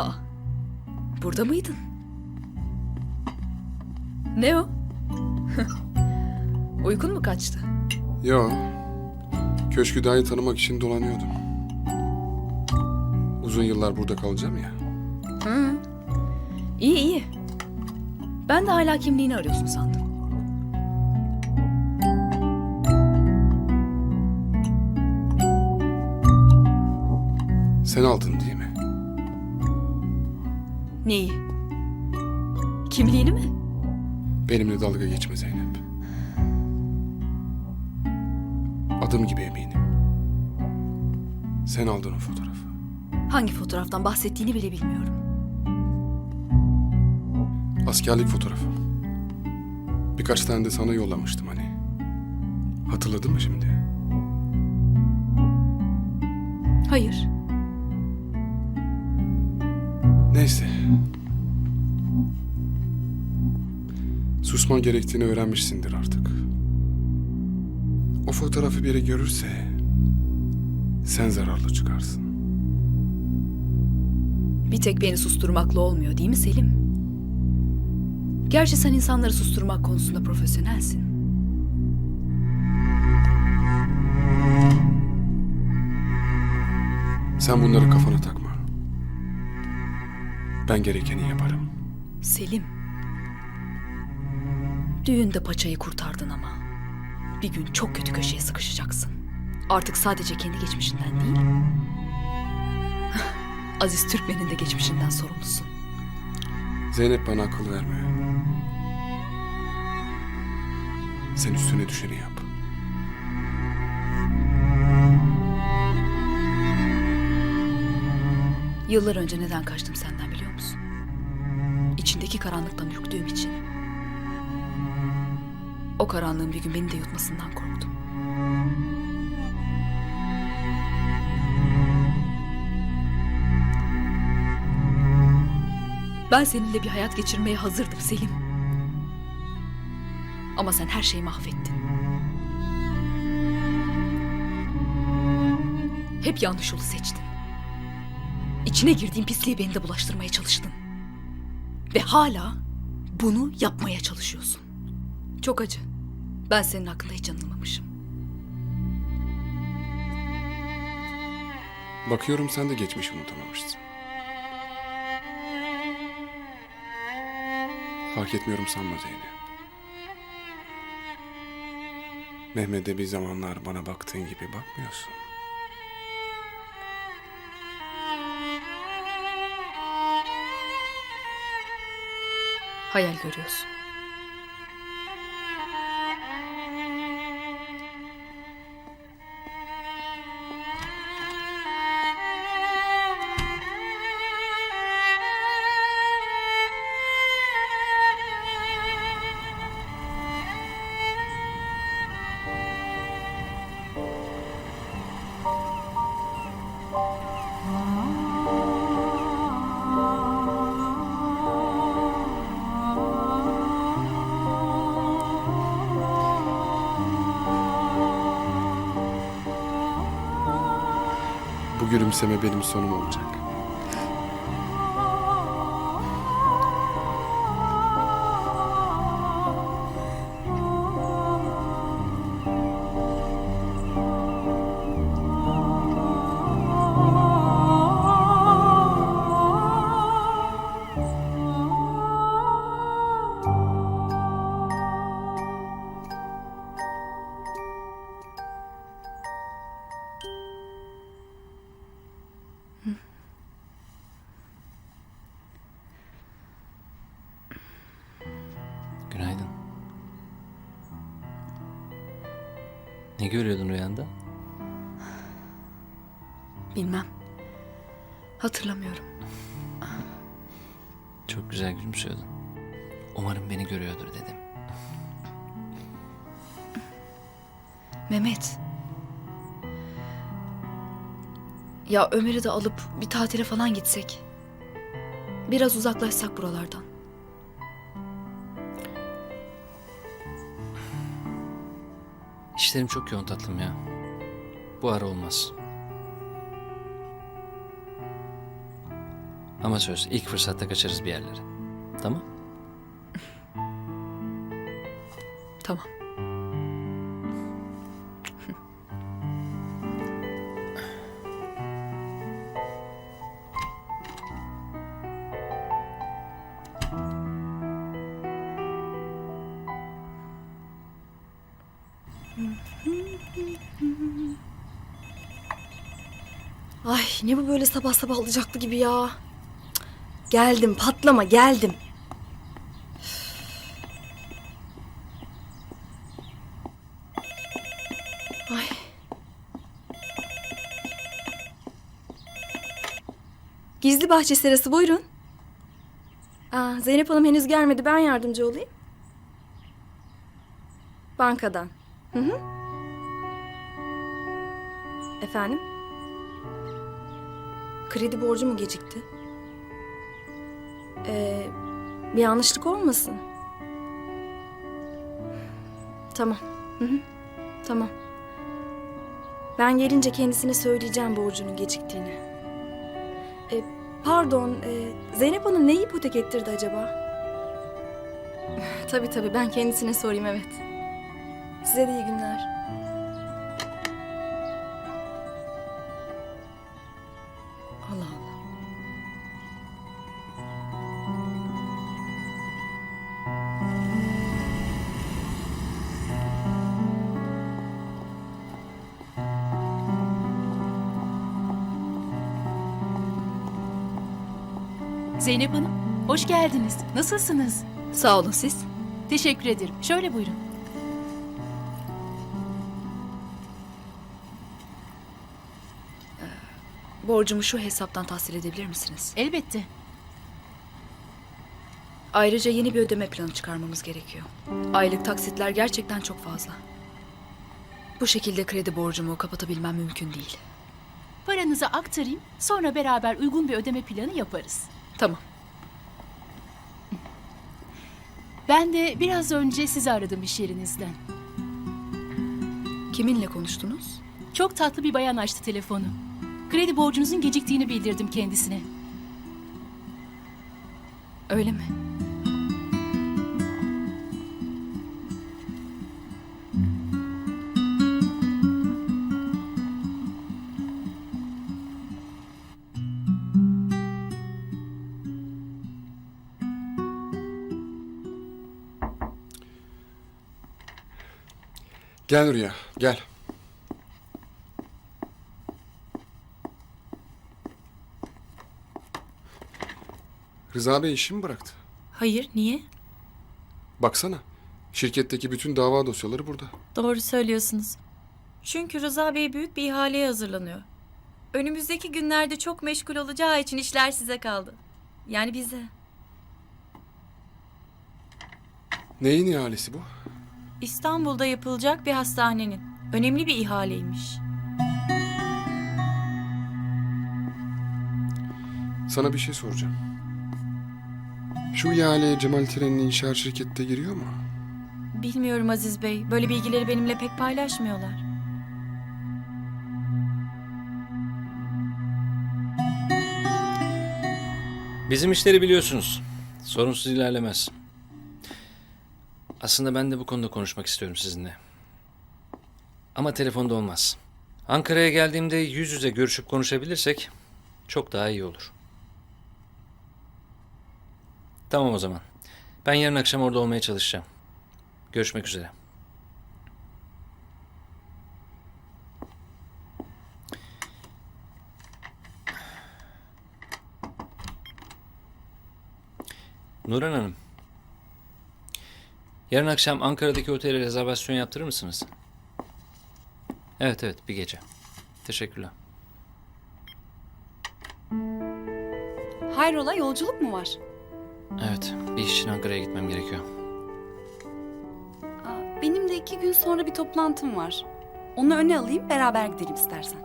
Aa, burada mıydın? Ne o? Uykun mu kaçtı? Yo. Köşkü dahi tanımak için dolanıyordum. Uzun yıllar burada kalacağım ya. Hı. İyi iyi. Ben de hala kimliğini arıyorsun sandım. Sen aldın değil mi? Neyi? Kimliğini mi? Benimle dalga geçme Zeynep. Adım gibi eminim. Sen aldın o fotoğrafı. Hangi fotoğraftan bahsettiğini bile bilmiyorum. Askerlik fotoğrafı. Birkaç tane de sana yollamıştım hani. Hatırladın mı şimdi? Hayır. Neyse. Susman gerektiğini öğrenmişsindir artık. O fotoğrafı biri görürse sen zararlı çıkarsın. Bir tek beni susturmakla olmuyor değil mi Selim? Gerçi sen insanları susturmak konusunda profesyonelsin. Sen bunları kafana takma. Ben gerekeni yaparım. Selim. Düğünde paçayı kurtardın ama. Bir gün çok kötü köşeye sıkışacaksın. Artık sadece kendi geçmişinden değil. Aziz Türkmen'in de geçmişinden sorumlusun. Zeynep bana akıl verme. Sen üstüne düşeni yap. Yıllar önce neden kaçtım senden biliyor musun? İçindeki karanlıktan ürktüğüm için. O karanlığın bir gün beni de yutmasından korktum. Ben seninle bir hayat geçirmeye hazırdım Selim. Ama sen her şeyi mahvettin. Hep yanlış yolu seçtin. İçine girdiğin pisliği beni de bulaştırmaya çalıştın. Ve hala bunu yapmaya çalışıyorsun. Çok acı. Ben senin hakkında hiç yanılmamışım. Bakıyorum sen de geçmişi unutamamışsın. Fark etmiyorum sanma Zeynep. Mehmet'e bir zamanlar bana baktığın gibi bakmıyorsun. Hayal görüyorsun. Gülümseme benim sonum olacak. Ne görüyordun rüyanda? Bilmem. Hatırlamıyorum. Çok güzel gülümsüyordun. Umarım beni görüyordur dedim. Mehmet. Ya Ömer'i de alıp bir tatile falan gitsek. Biraz uzaklaşsak buralardan. İşlerim çok yoğun tatlım ya. Bu ara olmaz. Ama söz ilk fırsatta kaçarız bir yerlere. Tamam? Tamam. Ay ne bu böyle sabah sabah alacaklı gibi ya. Geldim patlama geldim. Ay. Gizli bahçe serası buyurun. Aa, Zeynep Hanım henüz gelmedi ben yardımcı olayım. Bankadan. Hı hı. Efendim? Kredi borcu mu gecikti? Ee, bir yanlışlık olmasın. Tamam. Hı hı. Tamam. Ben gelince kendisine söyleyeceğim borcunun geciktiğini. Ee, pardon, e, Zeynep Hanım neyi ipotek ettirdi acaba? tabii tabii ben kendisine sorayım evet. Size de iyi günler. Hoş geldiniz. Nasılsınız? Sağ olun siz. Teşekkür ederim. Şöyle buyurun. Borcumu şu hesaptan tahsil edebilir misiniz? Elbette. Ayrıca yeni bir ödeme planı çıkarmamız gerekiyor. Aylık taksitler gerçekten çok fazla. Bu şekilde kredi borcumu kapatabilmem mümkün değil. Paranızı aktarayım, sonra beraber uygun bir ödeme planı yaparız. Tamam. Ben de biraz önce sizi aradım iş yerinizden. Kiminle konuştunuz? Çok tatlı bir bayan açtı telefonu. Kredi borcunuzun geciktiğini bildirdim kendisine. Öyle mi? Gel Rüya, gel. Rıza Bey işimi bıraktı. Hayır, niye? Baksana, şirketteki bütün dava dosyaları burada. Doğru söylüyorsunuz. Çünkü Rıza Bey büyük bir ihaleye hazırlanıyor. Önümüzdeki günlerde çok meşgul olacağı için işler size kaldı. Yani bize. Neyin ihalesi bu? İstanbul'da yapılacak bir hastanenin. Önemli bir ihaleymiş. Sana bir şey soracağım. Şu ihaleye Cemal Tren'in inşaat şirkette giriyor mu? Bilmiyorum Aziz Bey. Böyle bilgileri benimle pek paylaşmıyorlar. Bizim işleri biliyorsunuz. Sorunsuz ilerlemez. Aslında ben de bu konuda konuşmak istiyorum sizinle. Ama telefonda olmaz. Ankara'ya geldiğimde yüz yüze görüşüp konuşabilirsek çok daha iyi olur. Tamam o zaman. Ben yarın akşam orada olmaya çalışacağım. Görüşmek üzere. Nurhan Hanım. Yarın akşam Ankara'daki otele rezervasyon yaptırır mısınız? Evet evet bir gece. Teşekkürler. Hayrola yolculuk mu var? Evet bir iş için Ankara'ya gitmem gerekiyor. Aa, benim de iki gün sonra bir toplantım var. Onu öne alayım beraber gidelim istersen.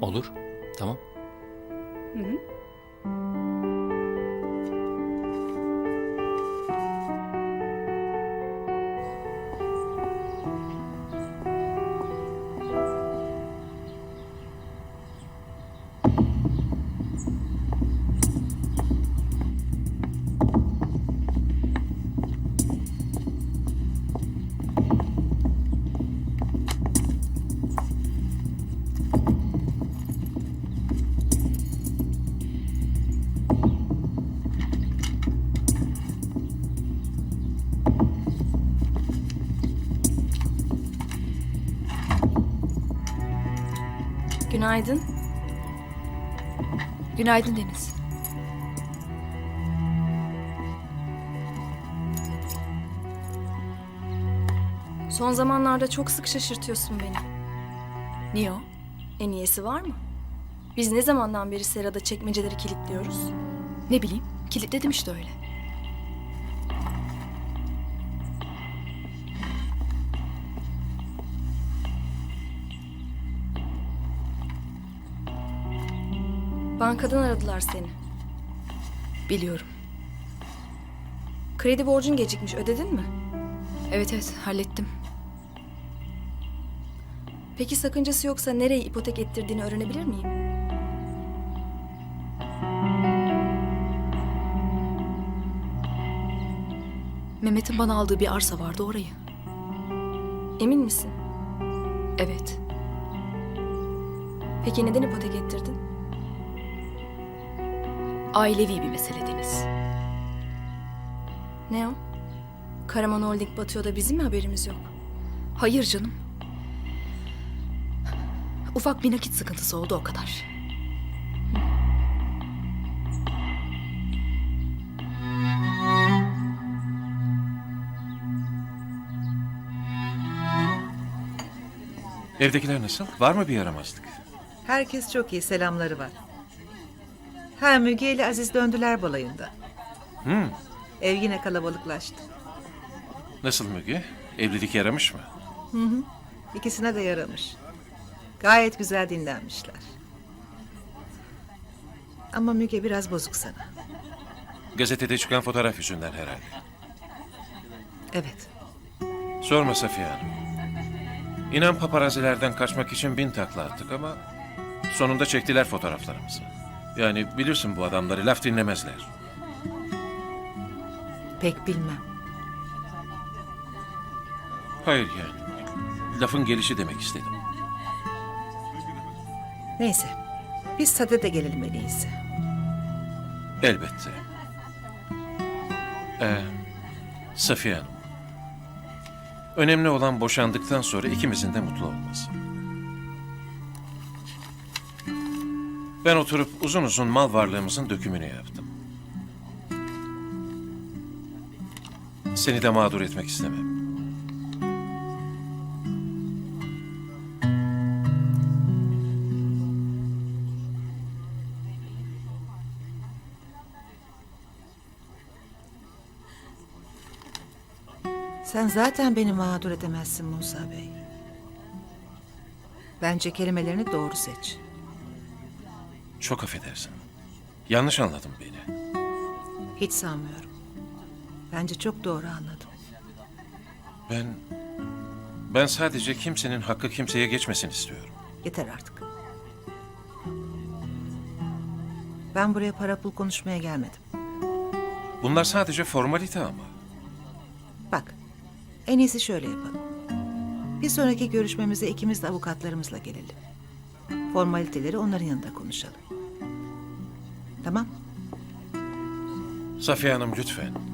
Olur. Tamam. Hı hı. Günaydın. Günaydın Deniz. Son zamanlarda çok sık şaşırtıyorsun beni. Niye o? En iyisi var mı? Biz ne zamandan beri serada çekmeceleri kilitliyoruz? Ne bileyim. Kilitledim işte öyle. Bankadan aradılar seni. Biliyorum. Kredi borcun gecikmiş, ödedin mi? Evet evet hallettim. Peki sakıncası yoksa nereye ipotek ettirdiğini öğrenebilir miyim? Mehmet'in bana aldığı bir arsa vardı orayı. Emin misin? Evet. Peki neden ipotek ettirdin? Ailevi bir mesele Deniz. Ne o? Karaman Holding batıyor da bizim mi haberimiz yok? Hayır canım. Ufak bir nakit sıkıntısı oldu o kadar. Evdekiler nasıl? Var mı bir yaramazlık? Herkes çok iyi, selamları var. Ha Müge ile Aziz döndüler balayında. Hmm. Ev yine kalabalıklaştı. Nasıl Müge? Evlilik yaramış mı? İkisine de yaramış. Gayet güzel dinlenmişler. Ama Müge biraz bozuk sana. Gazetede çıkan fotoğraf yüzünden herhalde. Evet. Sorma Safiye Hanım. İnan paparazilerden kaçmak için bin takla attık ama... ...sonunda çektiler fotoğraflarımızı. Yani bilirsin bu adamları laf dinlemezler. Pek bilmem. Hayır yani. Lafın gelişi demek istedim. Neyse. Biz sade de gelelim en iyisi. Elbette. Ee, Safiye Hanım. Önemli olan boşandıktan sonra ikimizin de mutlu olması. Ben oturup uzun uzun mal varlığımızın dökümünü yaptım. Seni de mağdur etmek istemem. Sen zaten beni mağdur edemezsin Musa Bey. Bence kelimelerini doğru seç. Çok affedersin. Yanlış anladın beni. Hiç sanmıyorum. Bence çok doğru anladım. Ben... Ben sadece kimsenin hakkı kimseye geçmesin istiyorum. Yeter artık. Ben buraya para pul konuşmaya gelmedim. Bunlar sadece formalite ama. Bak, en iyisi şöyle yapalım. Bir sonraki görüşmemize ikimiz de avukatlarımızla gelelim. Formaliteleri onların yanında konuşalım. Tamam? Safiye Hanım lütfen.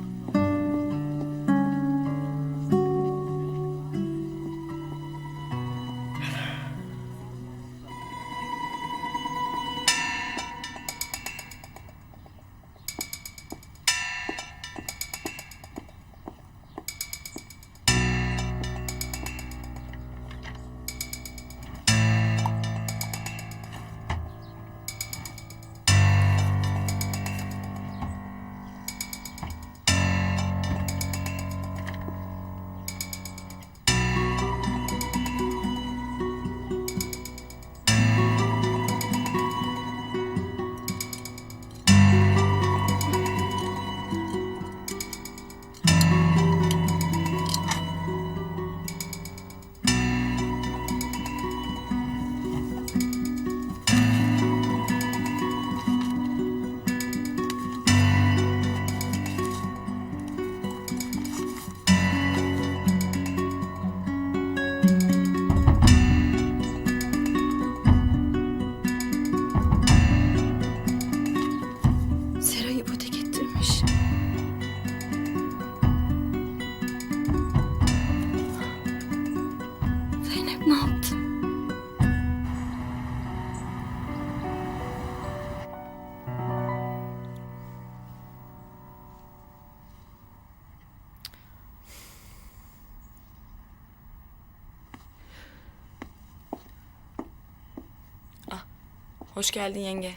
Hoş geldin yenge.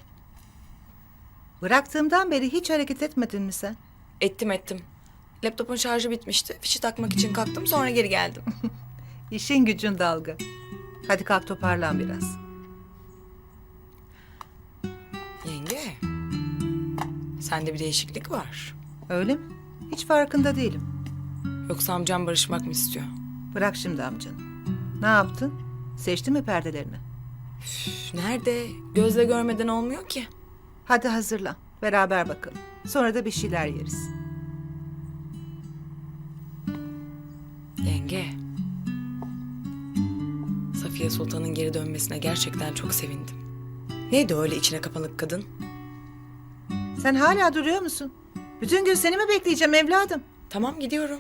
Bıraktığımdan beri hiç hareket etmedin mi sen? Ettim ettim. Laptopun şarjı bitmişti. Fişi takmak için kalktım sonra geri geldim. İşin gücün dalga. Hadi kalk toparlan biraz. Yenge. Sende bir değişiklik var. Öyle mi? Hiç farkında değilim. Yoksa amcam barışmak mı istiyor? Bırak şimdi amcanı. Ne yaptın? Seçti mi perdelerini? Üf, Nerede? Gözle görmeden olmuyor ki. Hadi hazırlan. Beraber bakalım. Sonra da bir şeyler yeriz. Yenge. Safiye Sultan'ın geri dönmesine gerçekten çok sevindim. Neydi öyle içine kapanık kadın? Sen hala duruyor musun? Bütün gün seni mi bekleyeceğim evladım? Tamam gidiyorum.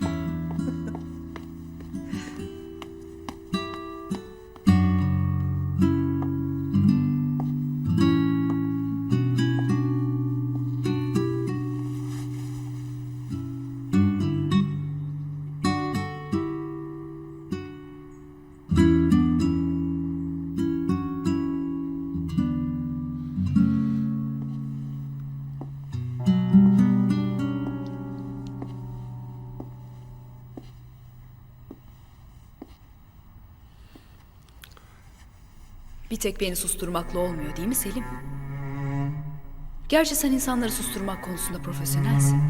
Bir tek beni susturmakla olmuyor değil mi Selim? Gerçi sen insanları susturmak konusunda profesyonelsin.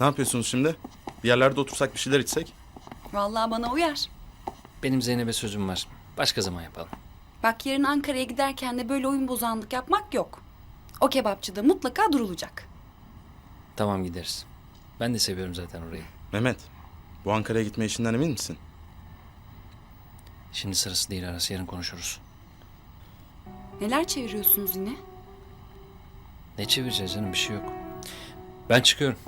Ne yapıyorsunuz şimdi? Bir yerlerde otursak bir şeyler içsek? Vallahi bana uyar. Benim Zeynep'e sözüm var. Başka zaman yapalım. Bak yarın Ankara'ya giderken de böyle oyun bozanlık yapmak yok. O kebapçıda mutlaka durulacak. Tamam gideriz. Ben de seviyorum zaten orayı. Mehmet, bu Ankara'ya gitme işinden emin misin? Şimdi sırası değil arası yarın konuşuruz. Neler çeviriyorsunuz yine? Ne çevireceğiz canım bir şey yok. Ben çıkıyorum.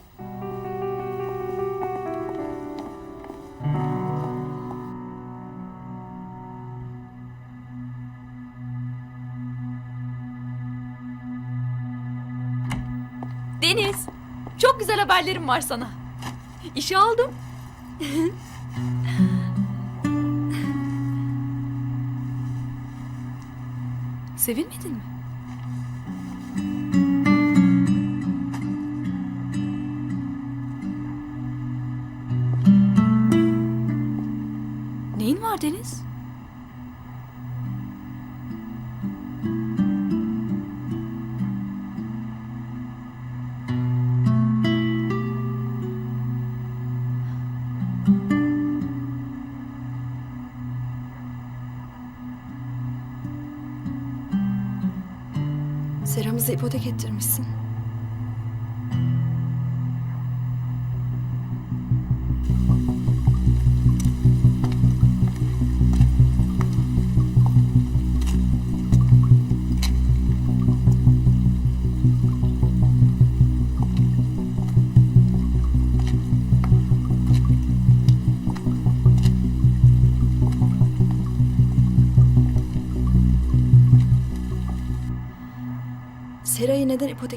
Deniz, çok güzel haberlerim var sana. İşe aldım. Sevinmedin mi? Seramızı ipotek ettirmişsin.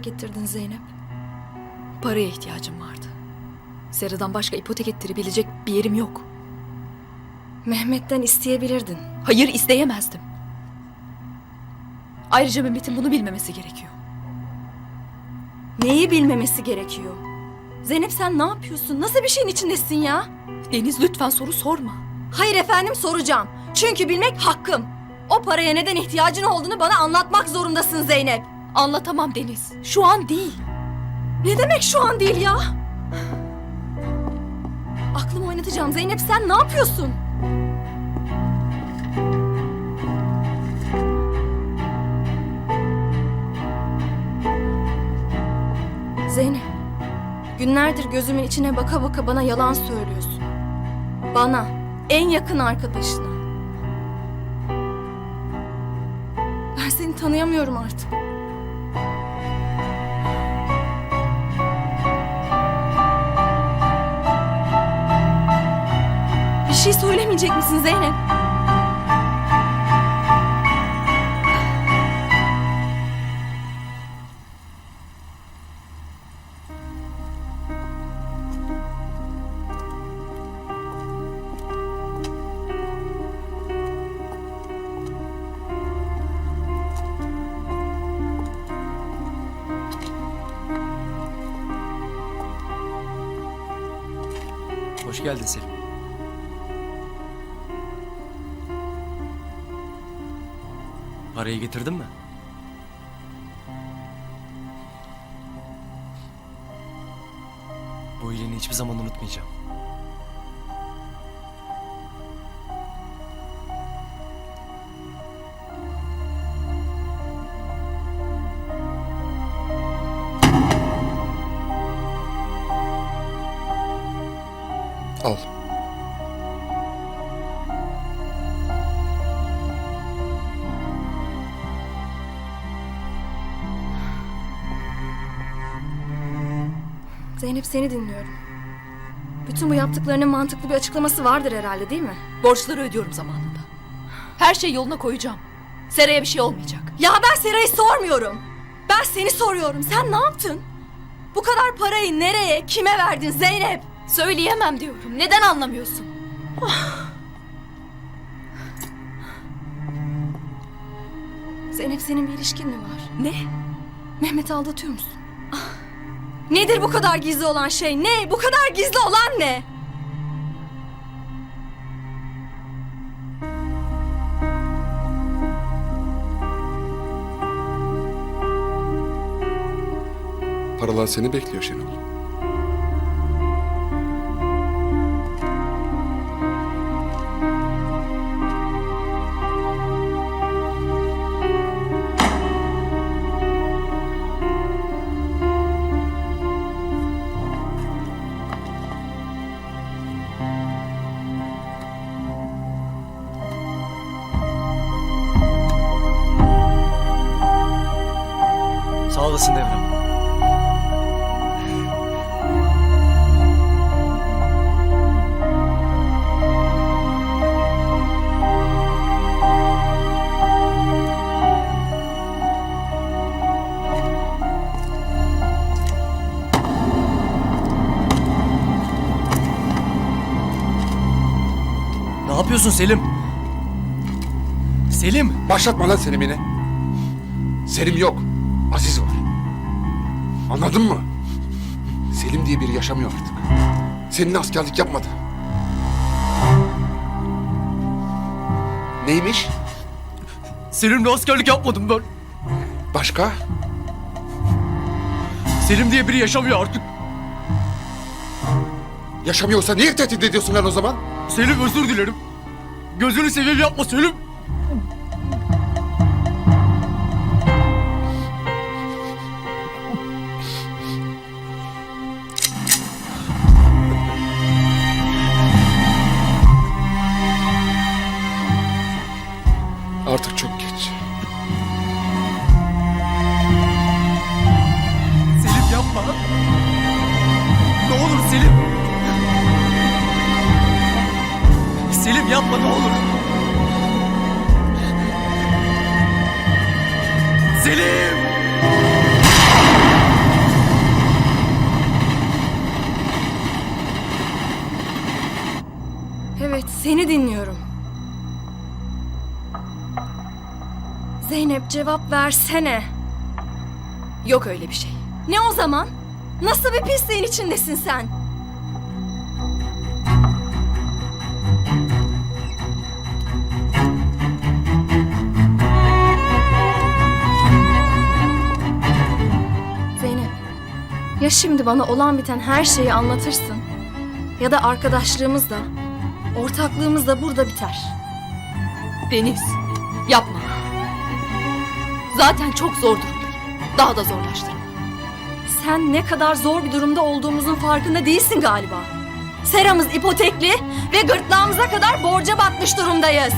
Ettirdin Zeynep? Paraya ihtiyacım vardı. Sera'dan başka ipotek ettirebilecek bir yerim yok. Mehmet'ten isteyebilirdin. Hayır isteyemezdim. Ayrıca Mehmet'in bunu bilmemesi gerekiyor. Neyi bilmemesi gerekiyor? Zeynep sen ne yapıyorsun? Nasıl bir şeyin içindesin ya? Deniz lütfen soru sorma. Hayır efendim soracağım. Çünkü bilmek hakkım. O paraya neden ihtiyacın olduğunu bana anlatmak zorundasın Zeynep. Anlatamam Deniz. Şu an değil. Ne demek şu an değil ya? Aklımı oynatacağım Zeynep sen ne yapıyorsun? Zeynep, günlerdir gözümün içine baka baka bana yalan söylüyorsun. Bana, en yakın arkadaşına. Ben seni tanıyamıyorum artık. Şey söylemeyecek misin Zeynep? Hoş geldin Selim. Parayı getirdin mi? Bu iyiliğini hiçbir zaman unutmayacağım. Zeynep seni dinliyorum. Bütün bu yaptıklarının mantıklı bir açıklaması vardır herhalde değil mi? Borçları ödüyorum zamanında. Her şey yoluna koyacağım. Sera'ya bir şey olmayacak. Ya ben Seray'ı sormuyorum. Ben seni soruyorum. Sen ne yaptın? Bu kadar parayı nereye, kime verdin Zeynep? Söyleyemem diyorum. Neden anlamıyorsun? Zeynep senin bir ilişkin mi var? Ne? Mehmet'i aldatıyor musun? Nedir bu kadar gizli olan şey? Ne? Bu kadar gizli olan ne? Paralar seni bekliyor Şenol. Yapıyorsun Selim? Selim! Başlatma lan Selim yine. Selim yok. Aziz var. Anladın mı? Selim diye biri yaşamıyor artık. Seninle askerlik yapmadı. Neymiş? Selim'le askerlik yapmadım ben. Başka? Selim diye biri yaşamıyor artık. Yaşamıyorsa niye tehdit ediyorsun lan o zaman? Selim özür dilerim. Gözünü seveyim yapma Selim. Seni dinliyorum. Zeynep cevap versene. Yok öyle bir şey. Ne o zaman? Nasıl bir pisliğin içindesin sen? Zeynep, ya şimdi bana olan biten her şeyi anlatırsın ya da arkadaşlığımız da, ortaklığımız da burada biter. Deniz, yapma. Zaten çok zor durumdayım. Daha da zorlaştırma. Sen ne kadar zor bir durumda olduğumuzun farkında değilsin galiba. Seramız ipotekli ve gırtlağımıza kadar borca batmış durumdayız.